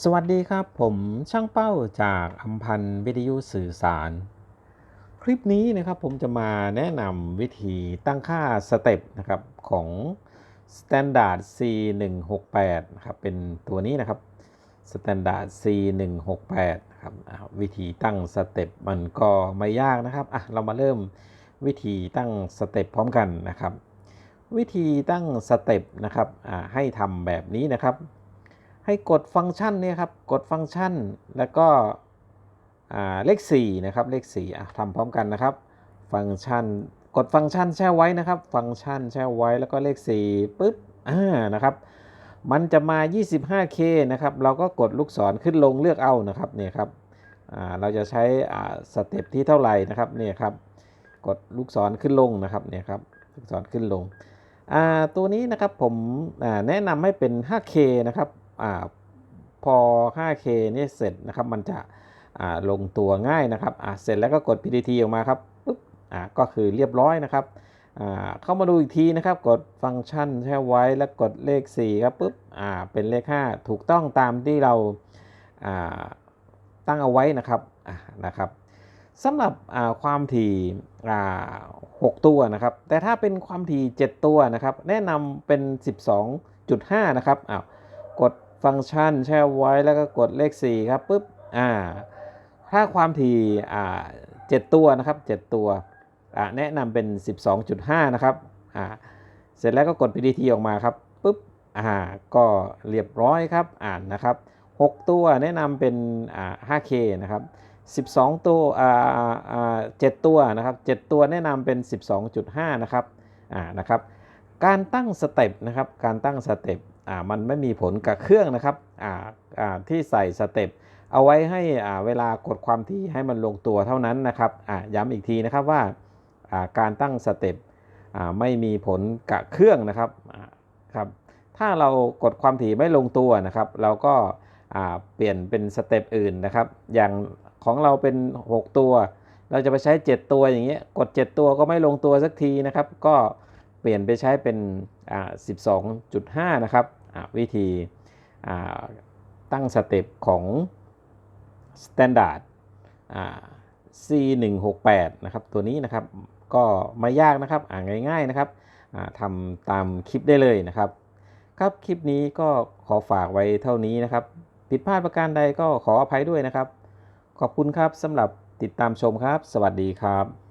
สวัสดีครับ ผมช่างเป้าจากอัมพันธ์วิทยุสื่อสาร คลิปนี้นะครับผมจะมาแนะนำวิธีตั้งค่าสเต็ปนะครับของ Standard C168 นะครับเป็นตัวนี้นะครับ Standard C168 นะครับวิธีตั้งสเต็ปมันก็ไม่ยากนะครับอะเรามาเริ่มวิธีตั้งสเต็ปพร้อมกันนะครับ วิธีตั้งสเต็ปนะครับอ่าให้ทำแบบนี้นะครับ ให้กดฟังก์ชันเนี่ยครับ กดฟังก์ชัน แล้วก็เลข4นะครับ เลข4อะทำพร้อมกันนะครับ ฟังก์ชัน กดฟังก์ชันแช่ไว้นะครับ ฟังก์ชันแช่ไว้ แล้วก็เลข4ปุ๊บ อ่า นะครับ มันจะมา 25K นะครับ เราก็กดลูกศรขึ้นลงเลือกเอานะครับ เนี่ยครับ เราจะใช้อ่าสเต็ปที่เท่าไหร่นะครับ เนี่ยครับ กดลูกศรขึ้นลงนะครับ เนี่ยครับ ลูกศรขึ้นลงอ่าตัวนี้นะครับผมแนะนำให้เป็น 5K นะครับ อ่าพอ 5K เนี่ยเสร็จนะครับ มันจะลงตัวง่ายนะครับเสร็จแล้วก็กด PDT ออกมาครับปุ๊บก็คือเรียบร้อยนะครับเข้ามาดูอีกทีนะครับ กดฟังก์ชันแช่ไว้แล้วกดเลข 4 ครับปุ๊บเป็นเลข 5 ถูกต้องตามที่เราตั้งเอาไว้นะครับนะครับสำหรับความถี่6 ตัวนะครับ แต่ถ้าเป็นความถี่ 7 ตัวนะครับ แนะนำเป็น 12.5 นะครับอ้าว กดฟังก์ชันแช่ไว้แล้วก็กดเลข 4 ครับปุ๊บอ่าถ้าความถี่อ่า7ตัวนะครับ 7 ตัวอ่าแนะนำเป็น 12.5 นะครับอ่าเสร็จแล้วก็กด PDT ออกมาครับปุ๊บอ่าก็เรียบร้อยครับอ่านนะครับ 6 ตัวแนะนำเป็นอ่า 5K นะครับ 12 ตัวอ่าอ่า7ตัวนะครับ 7 ตัวแนะนำเป็น 12.5 นะครับอ่านะครับการตั้งสเต็ปนะครับ การตั้งสเต็ป อ่ามันไม่มีผลกับเครื่องนะครับอ่าอ่าที่ใส่สเต็ปเอาไว้ให้อ่าเวลากดความถี่ให้มันลงตัวเท่านั้นนะครับอ่าย้ำอีกทีนะครับว่าอ่าการตั้งสเต็ปอ่าไม่มีผลกับเครื่องนะครับอ่าครับถ้าเรากดความถี่ไม่ลงตัวนะครับ เราก็เปลี่ยนเป็นสเต็ปอื่นนะครับ อย่างของเราเป็น 6 ตัว เราจะไปใช้ 7 ตัวอย่างเงี้ย กด 7 ตัวก็ไม่ลงตัวสักทีนะครับ ก็เปลี่ยนไปใช้เป็น 12.5 นะครับวิธีตั้งสเต็ปของ Standard C168 นะครับตัวนี้นะครับก็ไม่ยากนะครับอ่านง่ายๆนะครับทำตามคลิปได้เลยนะครับ ครับคลิปนี้ก็ขอฝากไว้เท่านี้นะครับ ผิดพลาดประการใดก็ขออภัยด้วยนะครับ ขอบคุณครับสำหรับติดตามชมครับ สวัสดีครับ